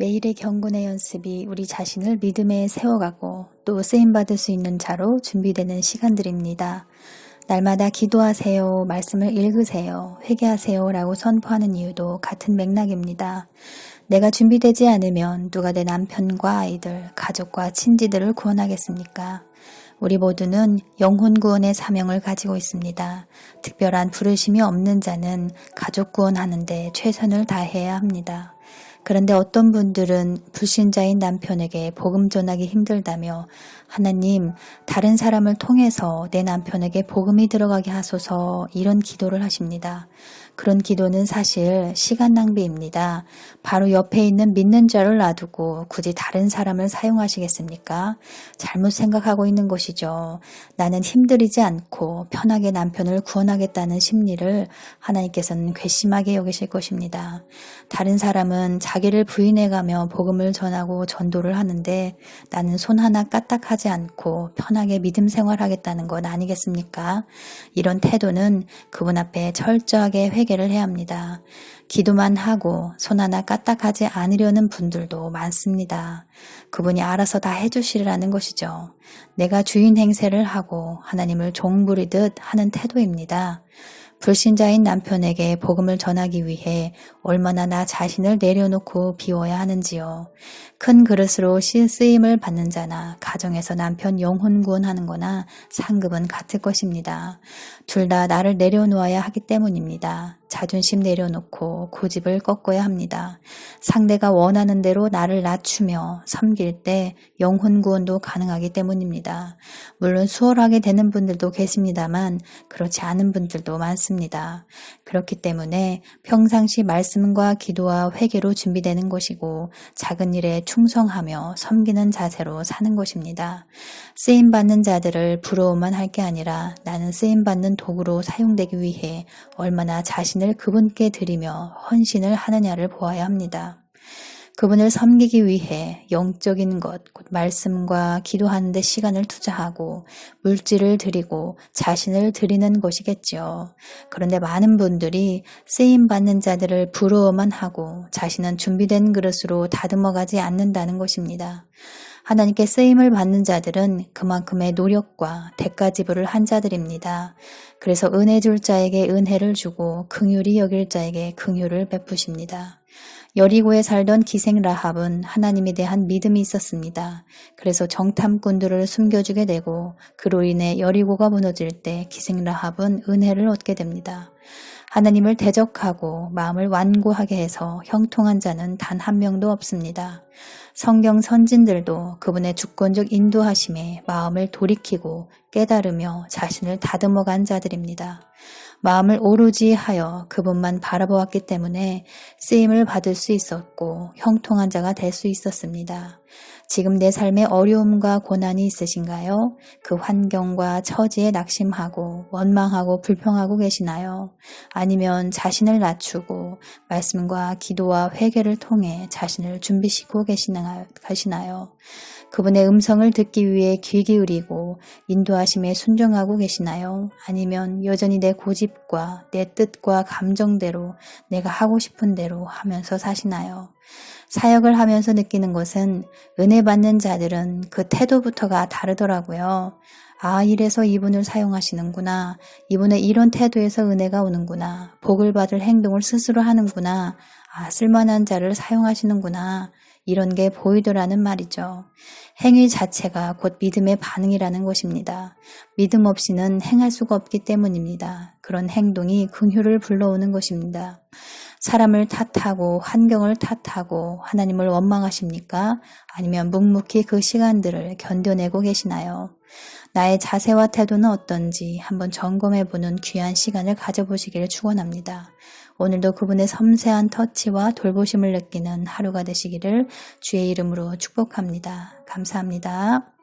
매일의 경건의 연습이 우리 자신을 믿음에 세워가고 또 쓰임받을 수 있는 자로 준비되는 시간들입니다. 날마다 기도하세요, 말씀을 읽으세요, 회개하세요 라고 선포하는 이유도 같은 맥락입니다. 내가 준비되지 않으면 누가 내 남편과 아이들, 가족과 친지들을 구원하겠습니까? 우리 모두는 영혼 구원의 사명을 가지고 있습니다. 특별한 부르심이 없는 자는 가족 구원하는데 최선을 다해야 합니다. 그런데 어떤 분들은 불신자인 남편에게 복음 전하기 힘들다며 하나님, 다른 사람을 통해서 내 남편에게 복음이 들어가게 하소서 이런 기도를 하십니다. 그런 기도는 사실 시간 낭비입니다. 바로 옆에 있는 믿는 자를 놔두고 굳이 다른 사람을 사용하시겠습니까? 잘못 생각하고 있는 것이죠. 나는 힘들이지 않고 편하게 남편을 구원하겠다는 심리를 하나님께서는 괘씸하게 여기실 것입니다. 다른 사람은 자기를 부인해가며 복음을 전하고 전도를 하는데 나는 손 하나 까딱하지 않고 편하게 믿음 생활하겠다는 것 아니겠습니까? 이런 태도는 그분 앞에 철저하게 회개 를 해야 합니다. 기도만 하고 손 하나 까딱하지 않으려는 분들도 많습니다. 그분이 알아서 다 해주시라는 것이죠. 내가 주인 행세를 하고 하나님을 종부리듯 하는 태도입니다. 불신자인 남편에게 복음을 전하기 위해 얼마나 나 자신을 내려놓고 비워야 하는지요. 큰 그릇으로 쓰임을 받는 자나 가정에서 남편 영혼 구원하는 거나 상급은 같을 것입니다. 둘 다 나를 내려놓아야 하기 때문입니다. 자존심 내려놓고 고집을 꺾어야 합니다. 상대가 원하는 대로 나를 낮추며 섬길 때 영혼 구원도 가능하기 때문입니다. 물론 수월하게 되는 분들도 계십니다만 그렇지 않은 분들도 많습니다. 그렇기 때문에 평상시 말씀과 기도와 회개로 준비되는 것이고 작은 일에 충성하며 섬기는 자세로 사는 것입니다. 쓰임 받는 자들을 부러워만 할 게 아니라 나는 쓰임 받는 도구로 사용되기 위해 얼마나 자신 을 그분께 드리며 헌신을 하느냐를 보아야 합니다. 그분을 섬기기 위해 영적인 것, 곧 말씀과 기도하는 데 시간을 투자하고 물질을 드리고 자신을 드리는 것이겠죠. 그런데 많은 분들이 쓰임 받는 자들을 부러워만 하고 자신은 준비된 그릇으로 다듬어 가지 않는다는 것입니다. 하나님께 쓰임을 받는 자들은 그만큼의 노력과 대가 지불을 한 자들입니다. 그래서 은혜 줄 자에게 은혜를 주고 긍휼히 여길 자에게 긍휼을 베푸십니다. 여리고에 살던 기생 라합은 하나님에 대한 믿음이 있었습니다. 그래서 정탐꾼들을 숨겨주게 되고 그로 인해 여리고가 무너질 때 기생 라합은 은혜를 얻게 됩니다. 하나님을 대적하고 마음을 완고하게 해서 형통한 자는 단 한 명도 없습니다. 성경 선진들도 그분의 주권적 인도하심에 마음을 돌이키고 깨달으며 자신을 다듬어 간 자들입니다. 마음을 오로지 하여 그분만 바라보았기 때문에 쓰임을 받을 수 있었고 형통한 자가 될 수 있었습니다. 지금 내 삶에 어려움과 고난이 있으신가요? 그 환경과 처지에 낙심하고 원망하고 불평하고 계시나요? 아니면 자신을 낮추고 말씀과 기도와 회개를 통해 자신을 준비시키고 계시나요? 그분의 음성을 듣기 위해 귀 기울이 고 인도하심에 순종하고 계시나요? 아니면 여전히 내 고집과 내 뜻과 감정대로 내가 하고 싶은 대로 하면서 사시나요? 사역을 하면서 느끼는 것은 은혜 받는 자들은 그 태도부터가 다르더라고요. 아, 이래서 이분을 사용하시는구나. 이분의 이런 태도에서 은혜가 오는구나. 복을 받을 행동을 스스로 하는구나. 아, 쓸만한 자를 사용하시는구나. 이런 게 보이더라는 말이죠. 행위 자체가 곧 믿음의 반응이라는 것입니다. 믿음 없이는 행할 수가 없기 때문입니다. 그런 행동이 긍휼을 불러오는 것입니다. 사람을 탓하고 환경을 탓하고 하나님을 원망하십니까? 아니면 묵묵히 그 시간들을 견뎌내고 계시나요? 나의 자세와 태도는 어떤지 한번 점검해 보는 귀한 시간을 가져보시기를 축원합니다. 오늘도 그분의 섬세한 터치와 돌보심을 느끼는 하루가 되시기를 주의 이름으로 축복합니다. 감사합니다.